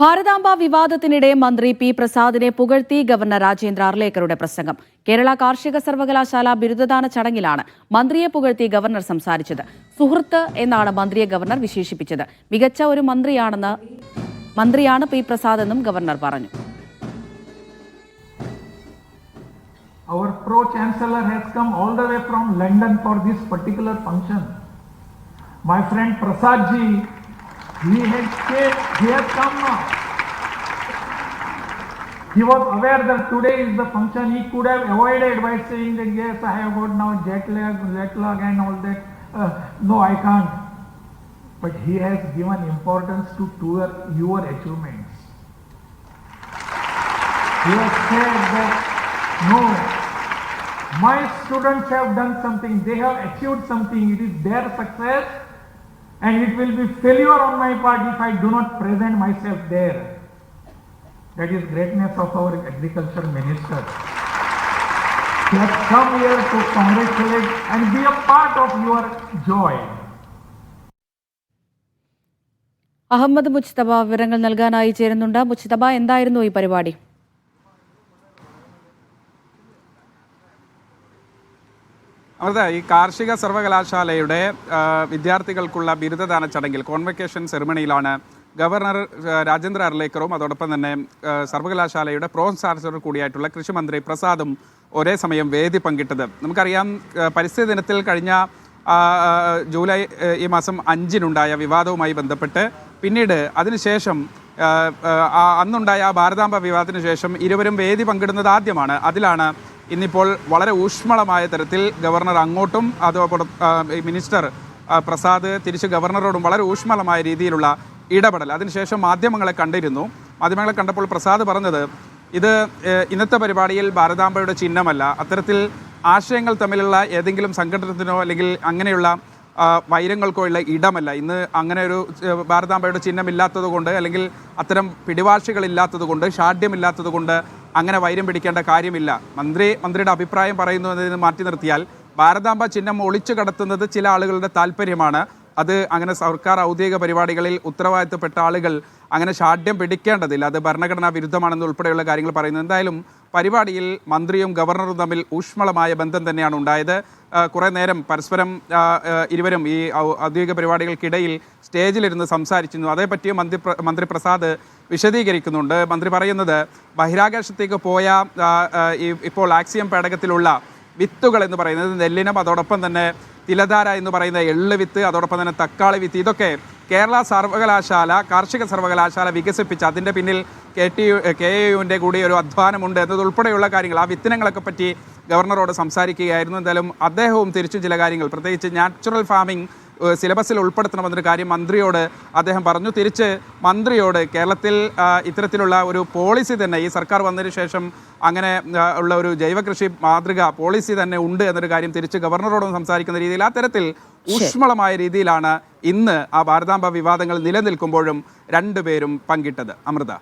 ഭാരതാംബ വിവാദത്തിനിടെ മന്ത്രി പി പ്രസാദിനെ പുകഴ്ത്തി ഗവർണർ രാജേന്ദ്ര അർലേക്കറുടെ പ്രസംഗം. കേരള കാർഷിക സർവകലാശാല ബിരുദദാന ചടങ്ങിലാണ് മന്ത്രിയെ പുകഴ്ത്തി ഗവർണർ സംസാരിച്ചത്. സുഹൃത്ത് എന്നാണ് മന്ത്രിയെ ഗവർണർ വിശേഷിപ്പിച്ചത്. മികച്ച ഒരു മന്ത്രിയാണെന്ന് മന്ത്രിയാണ് പി പ്രസാദ് എന്നും ഗവർണർ പറഞ്ഞു. My friend Prasad ji, he had came, he has come now. He was aware that today is the function. He could have avoided by saying that yes, I have got now jet lag, jet lag and all that. Uh, no, I can't. But he has given importance to tour your achievements. He has said that no, my students have done something, they have achieved something, it is their success, and it will be failure on my part if I do not present myself there. That is greatness of our agriculture minister. He has come here to congratulate and be a part of your joy. Ahammed Mujtaba വിവരങ്ങൾ നൽകാനായി ചേരുന്നുണ്ട് Mojtaba എന്തായിരുന്നു ഈ പരിപാടി അമൃത ഈ കാർഷിക സർവകലാശാലയുടെ വിദ്യാർത്ഥികൾക്കുള്ള ബിരുദദാന ചടങ്ങിൽ കോൺവെക്കേഷൻ സെറിമണിയിലാണ് ഗവർണർ രാജേന്ദ്ര അർലേക്കറും അതോടൊപ്പം തന്നെ സർവകലാശാലയുടെ പ്രോ ചാൻസലർ കൂടിയായിട്ടുള്ള കൃഷിമന്ത്രി പ്രസാദും ഒരേ സമയം വേദി പങ്കിട്ടത്. നമുക്കറിയാം പരിസ്ഥിതി ദിനത്തിൽ കഴിഞ്ഞ ജൂലൈ ഈ മാസം അഞ്ചിനുണ്ടായ വിവാദവുമായി ബന്ധപ്പെട്ട് പിന്നീട് അതിനുശേഷം അന്നുണ്ടായ ഭാരതാംബ വിവാദത്തിന് ശേഷം ഇരുവരും വേദി പങ്കിടുന്നത് ആദ്യമാണ്. അതിലാണ് ഇന്നിപ്പോൾ വളരെ ഊഷ്മളമായ തരത്തിൽ ഗവർണർ അങ്ങോട്ടും അതോടൊപ്പം മിനിസ്റ്റർ പ്രസാദ് തിരിച്ച് ഗവർണറോടും വളരെ ഊഷ്മളമായ രീതിയിലുള്ള ഇടപെടൽ. അതിനുശേഷം മാധ്യമങ്ങളെ കണ്ടിരുന്നു. മാധ്യമങ്ങളെ കണ്ടപ്പോൾ പ്രസാദ് പറഞ്ഞത് ഇത് ഇന്നത്തെ പരിപാടിയിൽ ഭാരതാംബയുടെ ചിഹ്നമല്ല. അത്തരത്തിൽ ആശയങ്ങൾ തമ്മിലുള്ള ഏതെങ്കിലും സംഘടനത്തിനോ അല്ലെങ്കിൽ അങ്ങനെയുള്ള വൈരങ്ങൾക്കോ ഉള്ള ഇടമല്ല. ഇന്ന് അങ്ങനെ ഒരു ഭാരതാംബയുടെ ചിഹ്നമില്ലാത്തത് കൊണ്ട് അല്ലെങ്കിൽ അത്തരം പിടിവാശികളില്ലാത്തത് കൊണ്ട് ഷാഢ്യമില്ലാത്തത് കൊണ്ട് അങ്ങനെ വൈരം പിടിക്കേണ്ട കാര്യമില്ല. മന്ത്രി മന്ത്രിയുടെ അഭിപ്രായം പറയുന്നു എന്നതിന് മാറ്റി നിർത്തിയാൽ ഭാരതാംബ ചിഹ്നം ഒളിച്ചു കടത്തുന്നത് ചില ആളുകളുടെ താല്പര്യമാണ്. അത് അങ്ങനെ സർക്കാർ ഔദ്യോഗിക പരിപാടികളിൽ ഉത്തരവാദിത്തപ്പെട്ട ആളുകൾ അങ്ങനെ ഷാഢ്യം പിടിക്കേണ്ടതില്ല. അത് ഭരണഘടനാ വിരുദ്ധമാണെന്ന് ഉൾപ്പെടെയുള്ള കാര്യങ്ങൾ പറയുന്നത്. എന്തായാലും പരിപാടിയിൽ മന്ത്രിയും ഗവർണറും തമ്മിൽ ഊഷ്മളമായ ബന്ധം തന്നെയാണ് ഉണ്ടായത്. കുറേ നേരം പരസ്പരം ഇരുവരും ഈ ഔദ്യോഗിക പരിപാടികൾക്കിടയിൽ സ്റ്റേജിലിരുന്ന് സംസാരിച്ചിരുന്നു. അതേപ്പറ്റി മന്ത്രി മന്ത്രി പ്രസാദ് വിശദീകരിക്കുന്നുണ്ട്. മന്ത്രി പറയുന്നത് ബഹിരാകാശത്തേക്ക് പോയ ഇപ്പോൾ ആക്സിയം പേടകത്തിലുള്ള വിത്തുകൾ എന്ന് പറയുന്നത് നെല്ലിനും അതോടൊപ്പം തന്നെ തിലധാര എന്ന് പറയുന്ന എള്ള് വിത്ത് അതോടൊപ്പം തന്നെ തക്കാളി വിത്ത് ഇതൊക്കെ കേരള സർവകലാശാല കാർഷിക സർവകലാശാല വികസിപ്പിച്ച. അതിന്റെ പിന്നിൽ കെ ടി കെ യുവിന്റെ കൂടി ഒരു അധ്വാനമുണ്ട് എന്നതുൾപ്പെടെയുള്ള കാര്യങ്ങൾ. ആ വിത്തനങ്ങളൊക്കെ പറ്റി ഗവർണറോട് സംസാരിക്കുകയായിരുന്നു. എന്തായാലും അദ്ദേഹവും തിരിച്ചും ചില കാര്യങ്ങൾ. പ്രത്യേകിച്ച് നാച്ചുറൽ ഫാമിംഗ് സിലബസിൽ ഉൾപ്പെടുത്തണമെന്നൊരു കാര്യം മന്ത്രിയോട് അദ്ദേഹം പറഞ്ഞു. തിരിച്ച് മന്ത്രിയോട് കേരളത്തിൽ ഇത്തരത്തിലുള്ള ഒരു പോളിസി തന്നെ ഈ സർക്കാർ വന്നതിന് ശേഷം അങ്ങനെ ഉള്ള ഒരു ജൈവകൃഷി മാതൃക പോളിസി തന്നെ ഉണ്ട് എന്നൊരു കാര്യം തിരിച്ച് ഗവർണറോടും സംസാരിക്കുന്ന രീതിയിൽ ആ തരത്തിൽ ഊഷ്മളമായ രീതിയിലാണ് ഇന്ന് ആ ഭാരതാംബ വിവാദങ്ങൾ നിലനിൽക്കുമ്പോഴും രണ്ടുപേരും പങ്കിട്ടത്. അമൃത.